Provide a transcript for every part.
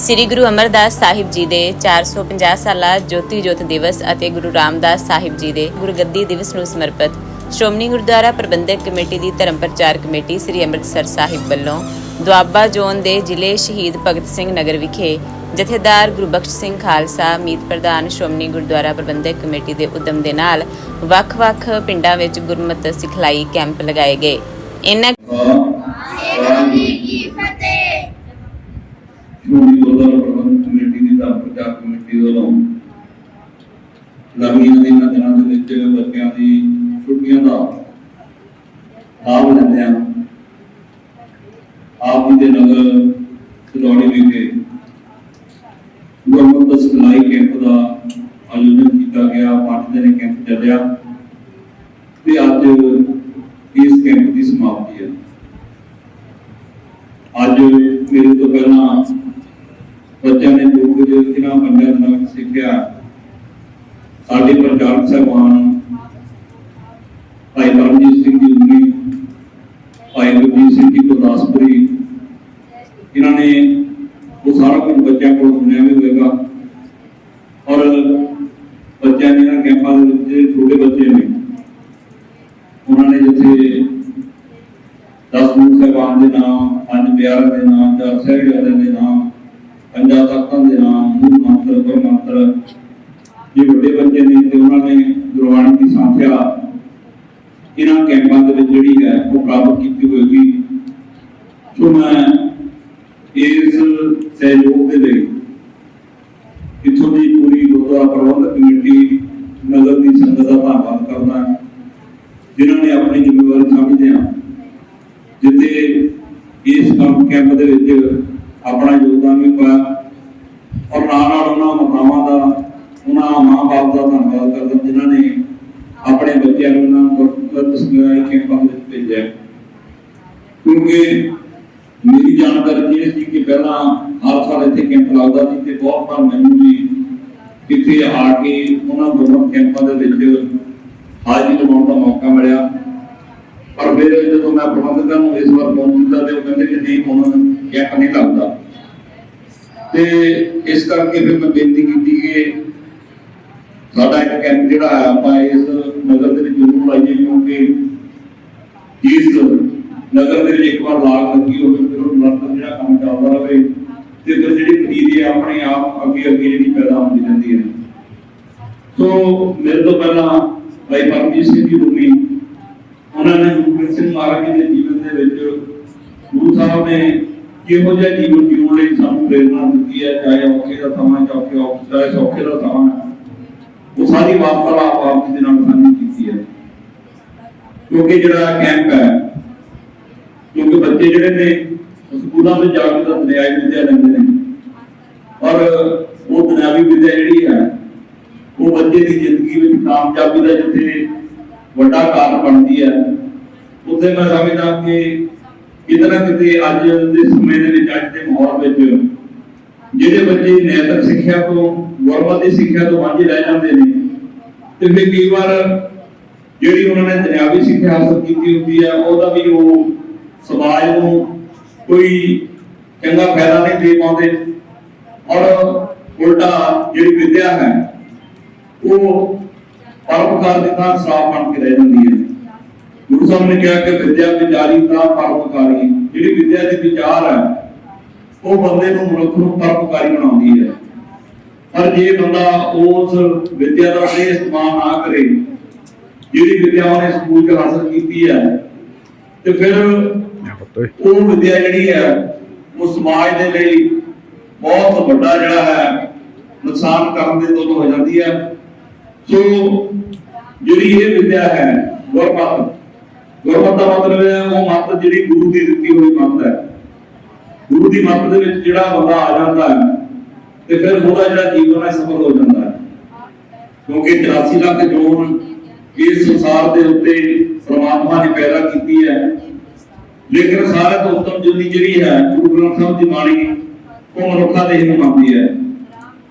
ਸ੍ਰੀ ਗੁਰੂ ਅਮਰਦਾਸ ਸਾਹਿਬ ਜੀ ਦੇ 450 ਸਾਲਾ ਜੋਤੀ ਜੋਤ ਦਿਵਸ ਅਤੇ ਗੁਰੂ ਰਾਮਦਾਸ ਸਾਹਿਬ ਜੀ ਦੇ ਗੁਰਗੱਦੀ ਦਿਵਸ ਨੂੰ ਸਮਰਪਿਤ ਸ਼੍ਰੋਮਣੀ ਗੁਰਦੁਆਰਾ ਪ੍ਰਬੰਧਕ ਕਮੇਟੀ ਦੀ ਧਰਮ ਪ੍ਰਚਾਰ ਕਮੇਟੀ ਸ੍ਰੀ ਅੰਮ੍ਰਿਤਸਰ ਸਾਹਿਬ ਵੱਲੋਂ ਦੁਆਬਾ ਜ਼ੋਨ ਦੇ ਜ਼ਿਲ੍ਹੇ ਸ਼ਹੀਦ ਭਗਤ ਸਿੰਘ ਨਗਰ ਵਿਖੇ ਜਥੇਦਾਰ ਗੁਰਬਖਸ਼ ਸਿੰਘ ਖਾਲਸਾ ਮੀਤ ਪ੍ਰਧਾਨ ਸ਼੍ਰੋਮਣੀ ਗੁਰਦੁਆਰਾ ਪ੍ਰਬੰਧਕ ਕਮੇਟੀ ਦੇ ਉਦਮ ਦੇ ਨਾਲ ਵੱਖ-ਵੱਖ ਪਿੰਡਾਂ ਵਿੱਚ ਗੁਰਮਤਿ ਸਿਖਲਾਈ ਕੈਂਪ ਲਗਾਏ ਗਏ। ਇਹਨਾਂ ਵਾਹਿਗੁਰੂ ਜੀ ਕੀ ਫਤਿਹ ਪ੍ਰਚਾਰ ਵੱਲੋਂ ਗਰਮੀਆਂ ਦੇ ਇਹਨਾਂ ਦਿਨਾਂ ਦੇ ਵਿੱਚ ਬੱਚਿਆਂ ਦੀ ਛੁੱਟੀਆਂ ਦਾ ਲਾਭ ਲੈਂਦੇ ਆ ਆਪ ਜੀ ਦੇ ਨਗਰ ਸਲੌੜੀ ਵਿਖੇ ਗੁਰਮਤਿ ਸਿਖਲਾਈ ਕੈਂਪ ਦਾ ਆਯੋਜਨ ਕੀਤਾ ਗਿਆ, ਪੰਜ ਦਿਨ ਕੈਂਪ ਚੱਲਿਆ ਤੇ ਅੱਜ ਇਸ ਕੈਂਪ ਦੀ ਸਮਾਪਤੀ ਹੈ। ਅੱਜ ਮੇਰੇ ਤੋਂ ਪਹਿਲਾਂ ਬੱਚਿਆਂ ਨੇ ਜੋ ਕੁਝ ਇਹਨਾਂ ਪੰਜਾਂ ਦਿਨਾਂ ਵਿੱਚ ਸਿੱਖਿਆ, ਸਾਡੇ ਪ੍ਰਚਾਰਕ ਸਾਹਿਬਾਨ ਭਾਈ ਪਰਮਜੀਤ ਸਿੰਘ ਜੀ ਉਨੀ ਭਾਈ ਗੁਰਜੀਤ ਸਿੰਘ ਜੀ ਗੁਰਦਾਸਪੁਰੀ ਇਹਨਾਂ ਨੇ ਉਹ ਸਾਰਾ ਕੁਝ ਬੱਚਿਆਂ ਕੋਲ ਸੁਣਿਆ ਵੀ ਹੋਵੇਗਾ। ਔਰ ਬੱਚਿਆਂ ਨੇ ਇਹਨਾਂ ਕੈਂਪਾਂ ਦੇ ਵਿੱਚ ਛੋਟੇ ਬੱਚੇ ਨੇ, ਉਹਨਾਂ ਨੇ ਜਿੱਥੇ ਦਸ ਗੁਰੂ ਸਾਹਿਬਾਨ ਦੇ ਨਾਮ ਪੰਜ ਪਿਆਰਿਆਂ ਦੇ ਨਾਮ ਚਾਰ ਸਾਹਿਬਜ਼ਾਦਿਆਂ ਦੇ ਨਾਮ ਪੰਜਾਂ ਤਖਤਾਂ ਦੇ ਨਾਮ, ਮੂਲ ਮੰਤਰ ਗੁਰ ਜੇ ਵੱਡੇ ਬੱਚੇ ਨੇ ਤੇ ਉਹਨਾਂ ਨੇ ਗੁਰਬਾਣੀ ਦੀ ਸਾਥਿਆ ਇਹਨਾਂ ਕੈਂਪਾਂ ਦੇ ਵਿੱਚ ਜਿਹੜੀ ਹੈ ਉਹ ਪ੍ਰਾਪਤ ਕੀਤੀ ਹੋਏਗੀ। ਸੋ ਮੈਂ ਇਸ ਸਹਿਯੋਗ ਦੇ ਲਈ ਇੱਥੋਂ ਦੀ ਪੂਰੀ ਗੁਰਦੁਆਰਾ ਪ੍ਰਬੰਧਕ ਕਮੇਟੀ, ਨਗਰ ਦੀ ਸੰਗਤ ਦਾ ਧੰਨਵਾਦ ਕਰਦਾ ਹਾਂ। ਜਿਨ੍ਹਾਂ ਨੇ ਆਪਣੀ ਜ਼ਿੰਮੇਵਾਰੀ ਸਮਝਦਿਆਂ ਜਿੱਥੇ ਇਸ ਕੰਮ ਕੈਂਪ ਦੇ ਵਿੱਚ ਆਪਣਾ ਯੋਗਦਾਨ ਵੀ ਪਾਇਆ। ਔਰ ਨਾਲ ਨਾਲ ਉਹਨਾਂ ਮਾਤਾਵਾਂ ਦਾ, ਉਹਨਾਂ ਮਾਂ-ਬਾਪ ਦਾ ਧੰਨਵਾਦ ਕਰਦਾ ਜਿਨ੍ਹਾਂ ਨੇ ਆਪਣੇ ਬੱਚਿਆਂ ਨੂੰ ਨਾ ਗੁਰਮਤਿ ਸਿਖਲਾਈ ਕੈਂਪਾਂ ਵਿੱਚ ਭੇਜਿਆ। ਕਿਉਂਕਿ ਮੇਰੀ ਜਾਣਕਾਰੀ ਇਹ ਸੀ ਕਿ ਪਹਿਲਾਂ ਹਰ ਸਾਲ ਇੱਥੇ ਕੈਂਪ ਲੱਗਦਾ ਸੀ ਤੇ ਬਹੁਤ ਵਾਰ ਮੈਨੂੰ ਵੀ ਇੱਥੇ ਆ ਕੇ ਉਹਨਾਂ ਗੁਰਮਤਿ ਕੈਂਪਾਂ ਦੇ ਵਿੱਚ ਹਾਜ਼ਰੀ ਲਗਾਉਣ ਦਾ ਮੌਕਾ ਮਿਲਿਆ। ਪਰ ਫਿਰ ਜਦੋਂ ਮੈਂ ਪ੍ਰਬੰਧਕਾਂ ਨੂੰ ਇਸ ਵਾਰ ਫੋਨ ਕੀਤਾ ਤੇ ਉਹ ਕਹਿੰਦੇ ਕਿ ਨਹੀਂ ਹੁਣ ਕੈਂਪ ਨਹੀਂ ਲੱਗਦਾ। ਤੇ ਇਸ ਕਰਕੇ ਫਿਰ ਮੈਂ ਬੇਨਤੀ ਕੀਤੀ ਕਿ ਸਾਡਾ ਇੱਕ ਕੈਂਪ ਜਿਹੜਾ ਹੈ, ਆਪਾਂ ਇਸ ਨਗਰ ਦੇ ਵਿੱਚ ਜ਼ਰੂਰ ਲਾਈਏ ਕਿਉਂਕਿ ਇਸ ਨਗਰ ਦੇ ਵਿੱਚ ਇੱਕ ਵਾਰ ਲਾਗ ਲੱਗੀ ਹੋਵੇ, ਫਿਰ ਉਹ ਨਿਰੰਤਰ ਜਿਹੜਾ ਕੰਮ ਚੱਲਦਾ ਰਹੇ ਤੇ ਫਿਰ ਜਿਹੜੀ ਪਨੀਰੀ ਹੈ, ਆਪਣੇ ਆਪ ਅੱਗੇ ਅੱਗੇ ਜਿਹੜੀ ਪੈਦਾ ਹੁੰਦੀ ਰਹਿੰਦੀ ਹੈ। ਸੋ ਮੇਰੇ ਤੋਂ ਪਹਿਲਾਂ ਭਾਈ ਪਰਮਜੀਤ ਸਿੰਘ ਜੀ ਰੂਮੀ ਉਹਨਾਂ ਨੇ ਗੁਰੂ ਗੋਬਿੰਦ ਸਿੰਘ ਮਹਾਰਾਜ ਜੀ ਦੇ ਜੀਵਨ ਦੇ ਵਿੱਚ ਗੁਰੂ ਸਾਹਿਬ ਨੇ ਕਿਹੋ ਜਿਹਾ ਜੀਵਨ ਜਿਉਣ ਲਈ ਸਾਨੂੰ ਪ੍ਰੇਰਣਾ ਦਿੱਤੀ ਹੈ ਚਾਹੇ ਔਖੇ ਦਾ ਸਮਾਂ ਚਾਹੇ ਔਖੇ ਚਾਹੇ ਸੌਖੇ ਦਾ ਸਮਾਂ ਉਹ ਸਾਰੀ ਵਾਰਤਾਲਾਪ ਆਪ ਜੀ ਦੇ ਨਾਲ ਸਾਂਝੀ ਕੀਤੀ ਹੈ ਕਿਉਂਕਿ ਜਿਹੜਾ ਕੈਂਪ ਹੈ ਕਿਉਂਕਿ ਬੱਚੇ ਜਿਹੜੇ ਨੇ ਸਕੂਲਾਂ ਵਿੱਚ ਜਾ ਕੇ ਤਾਂ ਦੁਨਿਆਵੀ ਵਿਦਿਆ ਲੈਂਦੇ ਨੇ ਔਰ ਉਹ ਦੁਨਿਆਵੀ ਵਿਦਿਆ ਜਿਹੜੀ ਹੈ ਉਹ ਬੱਚੇ ਦੀ ਜ਼ਿੰਦਗੀ ਵਿੱਚ ਕਾਮਯਾਬੀ ਦਾ ਜਿੱਥੇ ਵੱਡਾ ਕਾਰਨ ਬਣਦੀ ਹੈ। ਉੱਥੇ ਮੈਂ ਸਮਝਦਾ ਕਿ ਕਿਤੇ ਨਾ ਕਿਤੇ ਅੱਜ ਦੇ ਸਮੇਂ ਦੇ ਵਿੱਚ, ਅੱਜ ਦੇ ਮਾਹੌਲ ਵਿੱਚ ਜਿਹੜੇ ਬੱਚੇ ਨੈਤਿਕ ਸਿੱਖਿਆ ਤੋਂ, ਗੁਰਮਤਿ ਸਿੱਖਿਆ ਤੋਂ ਵਾਂਝੇ ਰਹਿ ਜਾਂਦੇ ਨੇ, ਤੇ ਫਿਰ ਕਈ ਵਾਰ ਜਿਹੜੀ ਉਹਨਾਂ ਨੇ ਦੁਨਿਆਵੀ ਸਿੱਖਿਆ ਹਾਸਲ ਕੀਤੀ ਹੁੰਦੀ ਹੈ, ਉਹਦਾ ਵੀ ਉਹ ਸਮਾਜ ਨੂੰ ਕੋਈ ਚੰਗਾ ਫਾਇਦਾ ਨਹੀਂ ਦੇ ਪਾਉਂਦੇ। ਔਰ ਉਲਟਾ ਜਿਹੜੀ ਵਿਦਿਆ ਹੈ, ਉਹ ਪਰਮਕਾਰ ਦੀ ਥਾਂ ਸ਼ਰਾਬ ਬਣ ਕੇ ਰਹਿ ਜਾਂਦੀ ਹੈ। ਗੁਰੂ ਸਾਹਿਬ ਨੇ ਕਿਹਾ ਕਿ ਵਿਦਿਆ ਵਿਚਾਰੀ ਤਾਂ ਪਰਮਕਾਰੀ ਜਿਹੜੀ ਵਿਦਿਆ ਦੇ ਵਿਚਾਰ ਹੈ, ਉਹ ਬੰਦੇ ਨੂੰ ਮਨੁੱਖ ਨੂੰ ਪਰਮਕਾਰੀ ਬਣਾਉਂਦੀ ਹੈ। ਪਰ ਜੇ ਬੰਦਾ ਉਸ ਵਿਦਿਆ ਦਾ ਸਹੀ ਇਸਤੇਮਾਲ ਨਾ ਕਰੇ, ਜਿਹੜੀ ਵਿਦਿਆ ਉਹਨੇ ਸਕੂਲ 'ਚ ਹਾਸਲ ਕੀਤੀ ਹੈ, ਤੇ ਫਿਰ ਉਹ ਵਿਦਿਆ ਜਿਹੜੀ ਹੈ, ਉਹ ਸਮਾਜ ਦੇ ਲਈ ਬਹੁਤ ਵੱਡਾ ਜਿਹੜਾ ਹੈ, ਨੁਕਸਾਨ ਕਰਨ ਦੇ ਤੋਂ ਹੋ ਜਾਂਦੀ ਹੈ। ਸੋ ਜਿਹੜੀ ਇਹ ਵਿਦਿਆ ਹੈ, ਗੁਰਮਤ। ਗੁਰਮਤ ਦਾ ਮਤਲਬ ਹੈ, ਉਹ ਮੱਤ ਜਿਹੜੀ ਗੁਰੂ ਦੀ ਦਿੱਤੀ ਹੋਈ ਮੱਤ ਹੈ। ਗੁਰੂ ਦੀ ਮੱਤ ਦੇ ਵਿੱਚ ਜਿਹੜਾ ਬੰਦਾ ਆ ਜਾਂਦਾ ਹੈ, ਤੇ ਫਿਰ ਉਹਦਾ ਜਿਹੜਾ ਜੀਵਨ ਹੈ ਸਫਲ ਹੋ ਜਾਂਦਾ ਹੈ। ਕਿਉਂਕਿ 84 ਲੱਖ ਜੋਨ ਇਸ ਸੰਸਾਰ ਦੇ ਉੱਤੇ ਪ੍ਰਮਾਤਮਾ ਨੇ ਪੈਦਾ ਕੀਤੀ ਹੈ। ਲੇਕਿਨ ਸਾਰੇ ਤੋਂ ਉੱਤਮ ਜਿੰਨੀ ਜਿਹੜੀ ਹੈ, ਗੁਰੂ ਗ੍ਰੰਥ ਸਾਹਿਬ ਦੀ ਬਾਣੀ ਉਹ ਮਨੁੱਖਾ ਦੇਹ ਨੂੰ ਮੰਨਦੀ ਹੈ।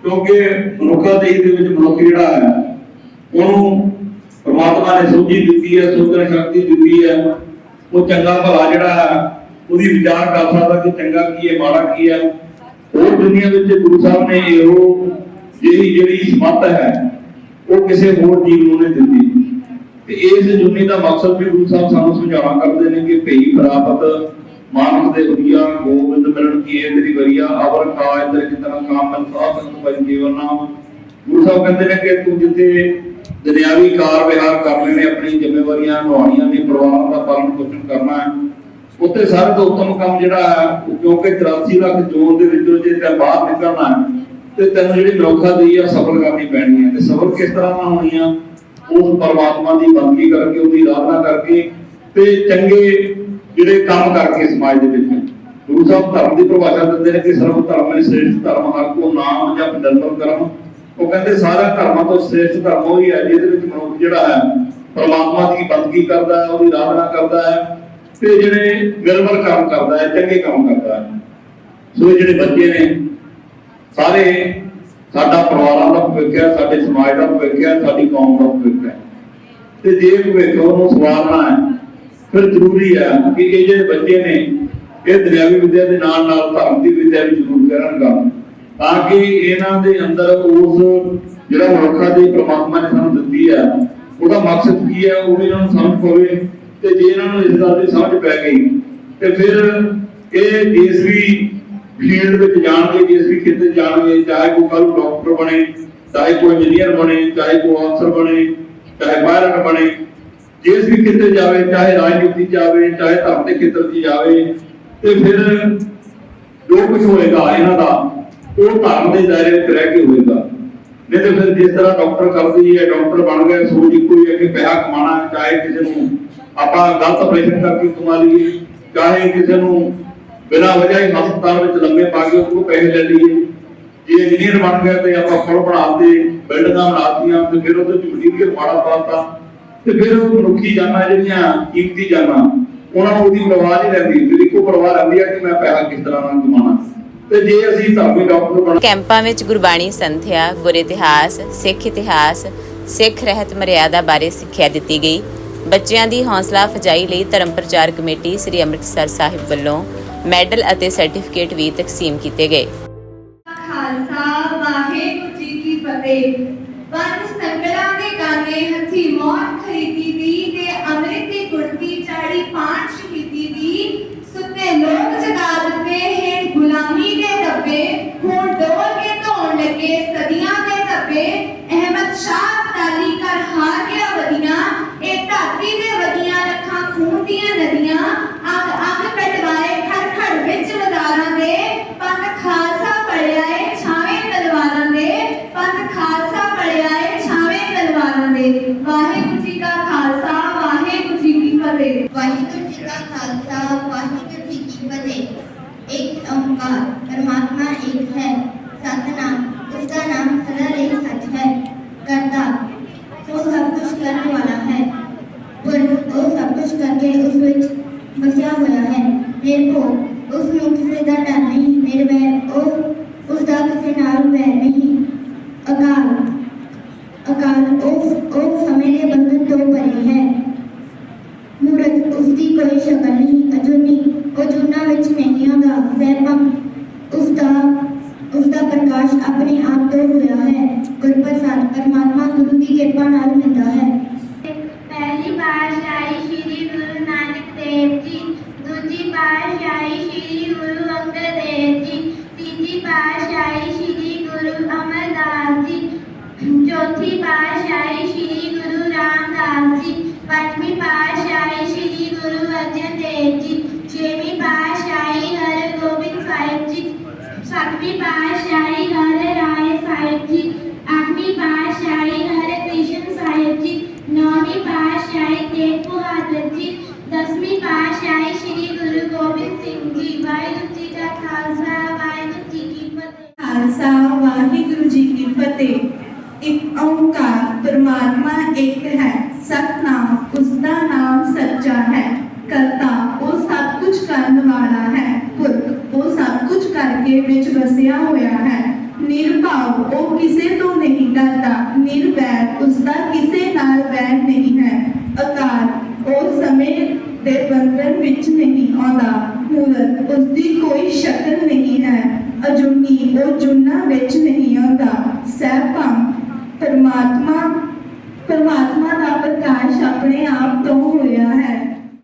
ਕਿਉਂਕਿ ਮਨੁੱਖਾ ਦੇਹ ਦੇ ਵਿੱਚ ਮਨੁੱਖ ਜਿਹੜਾ ਹੈ, ਉਹਨੂੰ ਪ੍ਰਮਾਤਮਾ ਨੇ ਸੋਝੀ ਦਿੱਤੀ ਹੈ ਸੋਚਣ ਸ਼ਕਤੀ ਦਿੱਤੀ ਹੈ। ਉਹ ਚੰਗਾ ਭਲਾ ਜਿਹੜਾ ਹੈ, ਉਹਦੀ ਵਿਚਾਰ ਕਰ ਸਕਦਾ ਕਿ ਚੰਗਾ ਕੀ ਹੈ, ਮਾੜਾ ਕੀ ਹੈ। ਹੋਰ ਦੁਨੀਆ ਵਿੱਚ ਗੁਰੂ ਸਾਹਿਬ ਨੇ ਇਹੋ ਜਿਹੜੀ ਜਿਹੜੀ ਸਮੱਤ ਹੈ, ਉਹ ਕਿਸੇ ਹੋਰ ਜੀਵ ਨੂੰ ਨਹੀਂ ਦਿੱਤੀ। ਤੇ ਇਸ ਜੁਨੀ ਦਾ ਮਕਸਦ ਵੀ ਗੁਰੂ ਸਾਹਿਬ ਸਾਨੂੰ ਸਮਝਾਉਣਾ ਕਰਦੇ ਨੇ ਕਿ ਭਈ ਪ੍ਰਾਪਤ ਮਾਨਵ ਦੇ ਵਧੀਆ ਗੋਬਿੰਦ ਮਿਲਣ ਕੀ ਇਹ ਤੇਰੀ ਵਰੀਆ ਅਵਰ ਕਾਜ ਤੇਰੇ ਕਿਤਨਾ ਕਾਮ ਮਨ ਸਾਧ ਸੰਤ ਬਨ ਜੀਵਨ ਨਾਮ। ਗੁਰੂ ਸਾਹਿਬ ਕਹਿੰਦੇ ਨੇ ਕਿ ਤੂੰ ਜਿੱਥੇ ਦੁਨਿਆਵੀ ਕਾਰ ਵਿਹਾਰ ਕਰਨੇ ਨੇ, ਆਪਣੀ ਜ਼ਿੰਮੇਵਾਰੀਆਂ ਨਿਭਾਉਣੀਆਂ ਨੇ, ਪਰਿਵਾਰਾਂ ਦਾ ਪਾਲਣ ਪੋਸ਼ਣ ਕਰਨਾ ਹੈ। ਉੱਥੇ ਸਾਰੇ ਤੋਂ ਉੱਤਮ ਕੰਮ ਜਿਹੜਾ ਹੈ ਕਿਉਂਕਿ 83 ਲੱਖ ਜੋਨ ਦੇ ਵਿੱਚੋਂ ਜੇ ਤੈਂ ਬਾਹਰ ਨਿਕਲਣਾ ਹੈ, ਤੇ ਤੈਨੂੰ ਜਿਹੜੀ ਮਨੁੱਖਾ ਦੀ ਆ, ਸਫਲ ਕਰਨੀ ਪੈਣੀ ਹੈ। ਤੇ ਸਫਲ ਕਿਸ ਤਰ੍ਹਾਂ ਨਾਲ ਹੋਣੀ ਆ? ਉਸ ਪਰਮਾਤਮਾ ਦੀ ਬੰਦਗੀ ਕਰਕੇ, ਉਹਦੀ ਆਰਾਧਨਾ ਕਰਕੇ ਤੇ ਚੰਗੇ ਜਿਹੜੇ ਕੰਮ ਕਰਕੇ ਸਮਾਜ ਦੇ ਵਿੱਚ। ਗੁਰੂ ਸਾਹਿਬ ਧਰਮ ਦੀ ਪਰਿਭਾਸ਼ਾ ਦਿੰਦੇ ਨੇ ਕਿ ਸਰਵ ਧਰਮ ਹੈ, ਸ੍ਰੇਸ਼ਟ ਧਰਮ ਹਰ ਕੋ ਨਾਮ ਜਪ ਨਿਰਮਲ ਕਰਮ। ਉਹ ਕਹਿੰਦੇ ਸਾਰਾ ਧਰਮਾਂ ਤੋਂ ਸ੍ਰੇਸ਼ਟ ਧਰਮ ਉਹ ਹੀ ਹੈ ਜਿਹਦੇ ਵਿੱਚ ਮਨੁੱਖ ਜਿਹੜਾ ਹੈ, ਪਰਮਾਤਮਾ ਦੀ ਬੰਦਗੀ ਕਰਦਾ ਹੈ, ਉਹਦੀ ਆਰਾਧਨਾ ਕਰਦਾ ਹੈ ਤੇ ਜਿਹੜੇ ਨਿਰਮਲ ਕੰਮ ਕਰਦਾ ਹੈ, ਚੰਗੇ ਕੰਮ ਕਰਦਾ ਹੈ। ਸੋ ਜਿਹੜੇ ਬੱਚੇ ਨੇ, ਸਾਰੇ ਸਾਡਾ ਪਰਿਵਾਰਾਂ ਦਾ ਭਵਿੱਖ ਹੈ, ਸਾਡੇ ਸਮਾਜ ਦਾ ਭਵਿੱਖ ਹੈ, ਸਾਡੀ ਕੌਮ ਦਾ ਭਵਿੱਖ ਹੈ। ਤੇ ਜੇ ਭਵਿੱਖ ਉਹਨੂੰ ਸਵਾਰਨਾ ਹੈ, ਫਿਰ ਜ਼ਰੂਰੀ ਹੈ ਕਿ ਇਹ ਜਿਹੜੇ ਬੱਚੇ ਨੇ, ਇਹ ਦੁਨਿਆਵੀ ਵਿਦਿਆ ਦੇ ਨਾਲ ਨਾਲ ਧਰਮ ਦੀ ਵਿਦਿਆ ਵੀ ਜ਼ਰੂਰ ਕਰਨਗਾ। ਤਾਂ ਕਿ ਇਹਨਾਂ ਦੇ ਅੰਦਰ ਉਸ ਜਿਹੜਾ ਮਨੁੱਖਾ ਦੀ ਪ੍ਰਮਾਤਮਾ ਨੇ ਸਾਨੂੰ ਦਿੱਤੀ ਹੈ, ਉਹਦਾ ਮਕਸਦ ਕੀ ਹੈ, ਉਹ ਇਹਨਾਂ ਨੂੰ ਸਮਝ ਪਵੇ ਤੇ ਜੇ ਇਹਨਾਂ ਨੂੰ ਇਸ ਗੱਲ ਦੀ ਸਮਝ ਪੈ ਗਈ, ਤੇ ਫਿਰ ਇਹ ਜਿਸ ਵੀ ਫੀਲਡ ਵਿੱਚ ਜਾਣਗੇ ਜਿਸ ਵੀ ਖੇਤਰ ਜਾਣਗੇ, ਚਾਹੇ ਕੋਈ ਕੱਲ ਡਾਕਟਰ ਬਣੇ, ਚਾਹੇ ਕੋਈ ਇੰਜੀਨੀਅਰ ਬਣੇ, ਚਾਹੇ ਕੋਈ ਅਫਸਰ ਬਣੇ, ਚਾਹੇ ਪਾਇਲਟ ਬਣੇ ਜਿਸ ਵੀ ਖੇਤਰ ਜਾਵੇ, ਚਾਹੇ ਰਾਜਨੀਤੀ 'ਚ ਜਾਵੇ, ਚਾਹੇ ਧਰਮ ਦੇ ਖੇਤਰ ਦੀ ਜਾਵੇ, ਤੇ ਫਿਰ ਜੋ ਕੁਝ ਹੋਏਗਾ ਇਹਨਾਂ ਦਾ ਉਹ ਧਰਮ ਦੇ ਦਾਇਰੇ ਵਿੱਚ ਰਹਿ ਕੇ ਹੋਏਗਾ। ਨਹੀਂ ਤੇ ਫਿਰ ਜਿਸ ਤਰ੍ਹਾਂ ਡਾਕਟਰ ਕਰਦੀ ਹੈ ਡਾਕਟਰ ਬਣ ਗਏ ਸੋਚ ਇੱਕੋ ਹੀ ਹੈ ਕਿ ਪੈਸਾ ਕਮਾਣਾ ਚਾਹੇ ਕਿਸੇ ਨੂੰ ਆਪਾਂ ਗਲਤ ਆਪਰੇਸ਼ਨ ਕਰਕੇ ਕਮਾ ਲਈਏ, ਚਾਹੇ ਕਿਸੇ ਨੂੰ ਬਿਨਾਂ ਵਜ੍ਹਾ ਹੀ ਹਸਪਤਾਲ ਵਿੱਚ ਲੰਮੇ ਪਾ ਕੇ ਉਹਨੂੰ ਪੈਸੇ ਲੈ ਲਈਏ। ਜੇ ਇੰਜੀਨੀਅਰ ਬਣ ਗਿਆ ਤੇ ਆਪਾਂ ਪੁਲ ਬਣਾਤੇ ਬਿਲਡਿੰਗਾਂ ਬਣਾਤੀਆਂ ਤੇ ਫਿਰ ਉਹਦੇ ਚ ਮਟੀਰੀਅਲ ਮਾੜਾ ਪਾਤਾ ਤੇ ਫਿਰ ਉਹ ਮਨੁੱਖੀ ਜਾਨਾਂ ਜਿਹੜੀਆਂ ਕੀਮਤੀ ਜਾਨਾਂ, ਉਹਨਾਂ ਨੂੰ ਉਹਦੀ ਪਰਵਾਹ ਨਹੀਂ ਰਹਿੰਦੀ। ਫਿਰ ਇੱਕੋ ਪਰਵਾਹ ਰਹਿੰਦੀ ਹੈ ਕਿ ਮੈਂ ਪੈਸਾ ਕਿਸ ਤਰ੍ਹਾਂ ਨਾਲ ਕਮਾਉਣਾ। ਤੇ ਜੇ ਅਸੀਂ ਧਾਰਮਿਕ ਡਾਕਟਰ ਬਣ ਕੈਂਪਾਂ ਵਿੱਚ ਗੁਰਬਾਣੀ ਸੰਥਿਆ ਗੁਰ ਇਤਿਹਾਸ ਸਿੱਖ ਇਤਿਹਾਸ ਸਿੱਖ ਰਹਿਤ ਮਰਿਆਦਾ ਬਾਰੇ ਸਿੱਖਿਆ ਦਿੱਤੀ ਗਈ। ਬੱਚਿਆਂ ਦੀ ਹੌਸਲਾ ਅਫਜਾਈ ਲਈ ਧਰਮ ਪ੍ਰਚਾਰ ਕਮੇਟੀ ਸ੍ਰੀ ਅੰਮ੍ਰਿਤਸਰ ਸਾਹਿਬ ਵੱਲੋਂ ਮੈਡਲ ਅਤੇ ਸਰਟੀਫਿਕੇਟ ਵੀ ਤਕਸੀਮ ਕੀਤੇ ਗਏ। ਖਾਲਸਾ ਵਾਹਿਗੁਰੂ ਜੀ ਕੀ ਫਤਿਹ। ਪੰਜ ਸੰਗਲਾਂ ਦੇ ਗਾਨੇ ਹੱਥੀ ਮੌਤ ਖਰੀਦੀ ਦੀ ਤੇ ਅੰਮ੍ਰਿਤ ਦੀ ਗੁੜਤੀ ਚਾੜੀ ਪਾਣ ਸ਼ਹੀਦੀ ਦੀ ਸੁੱਤੇ ਲੋਕ ਜਗਾ ਦਿੱਤੇ ਹੈ ਗੁਲਾਮੀ ਦੇ ਦੱਬੇ ਹੁਣ ਡੋਲ ਕੇ ਧੋਣ ਲੱਗੇ ਸਦੀਆਂ ਦੇ ਧੱਬੇ ਅਹਿਮਦ ਸ਼ਾਹ ਤਾਲੀ ਕਰ ਹਾਰ ਗਿਆ ਵਧੀਆਂ ਇਹ ਧਰਤੀ ਦੇ ਵਧੀਆਂ ਲੱਖਾਂ ਖੂਨ ਦੀਆਂ ਨਦੀਆਂ ਅੱਗ ਅੱਗ ਕਟਵਾਏ ਖੜ ਖੜ ਵਿੱਚ ਵਦਾਰਾਂ ਦੇ ਪੰਥ ਖਾਲਸਾ ਪੜਿਆ ਏ ਛਾਵੇਂ ਤਲਵਾਰਾਂ ਦੇ ਪੰਥ ਖਾਲਸਾ ਪੜਿਆ ਏ ਛਾਵੇਂ ਤਲਵਾਰਾਂ ਦੇ ਵਾਹਿਗੁਰੂ ਜੀ ਕਾ ਖਾਲਸਾ ਵਾਹਿਗੁਰੂ ਜੀ ਕੀ ਫਤਿਹ ਵਾਹਿਗੁਰੂ ਜੀ ਕਾ ਖਾਲਸਾ ਵਾਹਿਗੁਰੂ ਜੀ ਕੀ ਫਤਿਹ ਇੱਕ ਓੰਕਾਰ ਪਰਮਾਤਮਾ ਇੱਕ ਹੈ ਸਤਨਾਮ ਉਸ ਦਾ ਨਾਮ ਸਦਾ ਲਈ ਸੱਚ ਹੈ ਕਰਤਾ ਉਹ ਸਭ ਕੁਝ ਕਰਨ ਵਾਲਾ ਹੈ ਪਰ ਉਹ ਸਭ ਕੁਝ ਕਰਕੇ ਉਸ ਵਿੱਚ ਵਸਿਆ ਹੋਇਆ ਹੈ ਨਿਰਭਉ ਉਸ ਨੂੰ ਕਿਸੇ ਦਾ ਡਰ ਨਹੀਂ ਨਿਰਵੈਰ ਉਹ ਉਸ ਦਾ ਕਿਸੇ ਨਾਲ ਵੈਰ ਨਹੀਂ ਅਕਾਲ ਅਕਾਲ ਉਹ ਉਹ ਸਮੇਂ ਦੇ ਬੰਧਨ ਤੋਂ ਪਰੇ ਹੈ ਮੂਰਤ ਉਸ ਦੀ ਕੋਈ ਸ਼ਕਲ ਨਹੀਂ ਅਜੂਨੀ ਉਹ ਜੂਨਾ ਵਿੱਚ ਨਹੀਂ ਆਉਂਦਾ ਵੈਭਵ ਉਸ ਦਾ ਉਸ ਦਾ ਪ੍ਰਕਾਸ਼ ਆਪਣੇ ਆਪ ਤੋਂ ਹੋਇਆ ਹੈ ਗੁਰਪ੍ਰਸਾਦ ਪਰਮਾਤਮਾ ਗੁਰੂ ਦੀ ਕਿਰਪਾ ਨਾਲ ਮਿਲਦਾ ਹੈ ਪਹਿਲੀ ਪਾਤਸ਼ਾਹੀ ਸ੍ਰੀ ਗੁਰੂ ਨਾਨਕ ਦੇਵ ਜੀ ਦੂਜੀ ਪਾਤਸ਼ਾਹੀ ਸ੍ਰੀ ਗੁਰੂ ਅੰਗਦ ਦੇਵ ਜੀ ਤੀਜੀ ਪਾਤਸ਼ਾਹੀ ਸ੍ਰੀ ਗੁਰੂ ਅਮਰਦਾਸ ਜੀ ਚੌਥੀ ਪਾਤਸ਼ਾਹੀ ਸ੍ਰੀ ਗੁਰੂ ਜੀ ਪੰਜਵੀਂ ਪਾਤਸ਼ਾਹੀ ਸ੍ਰੀ ਗੁਰੂ ਅਰਜਨ ਦੇਵ ਜੀ, ਛੇਵੀਂ ਪਾਤਸ਼ਾਹੀ ਹਰਗੋਬਿੰਦ ਸਾਹਿਬ ਜੀ, ਸੱਤਵੀਂ ਪਾਤਸ਼ਾਹੀ ਹਰਿ ਰਾਏ ਸਾਹਿਬ ਜੀ, ਅੱਠਵੀਂ ਪਾਤਸ਼ਾਹੀ ਹਰਿਕ੍ਰਿਸ਼ਨ ਸਾਹਿਬ ਜੀ, ਨੌਵੀਂ ਪਾਤਸ਼ਾਹੀ ਤੇਗ ਬਹਾਦਰ ਜੀ, ਦਸਵੀਂ ਪਾਤਸ਼ਾਹੀ ਸ੍ਰੀ ਗੁਰੂ ਗੋਬਿੰਦ ਸਿੰਘ ਜੀ, ਵਾਹਿਗੁਰੂ ਜੀ ਕਾ ਖਾਲਸਾ, ਵਾਹਿਗੁਰੂ ਜੀ ਕੀ ਫਤਿਹ। ਖਾਲਸਾ, ਵਾਹਿਗੁਰੂ ਜੀ ਕੀ ਫਤਿਹ। ਇੱਕ ਓੰਕਾਰ ਪਰਮਾਤਮਾ ਇੱਕ ਹੈ। ਸਤਨਾਮ ਉਸ ਦਾ ਨਾਮ ਸੱਚਾ ਹੈ ਕਰਤਾ ਉਹ ਸਭ ਕੁਝ ਕਰਨ ਵਾਲਾ ਹੈ ਪੁਰਖ ਉਹ ਸਭ ਕੁਝ ਕਰਕੇ ਵਿੱਚ ਵਸਿਆ ਹੋਇਆ ਹੈ ਨਿਰਭਉ ਉਹ ਕਿਸੇ ਤੋਂ ਨਹੀਂ ਡਰਦਾ ਨਿਰਵੈਰ ਉਸ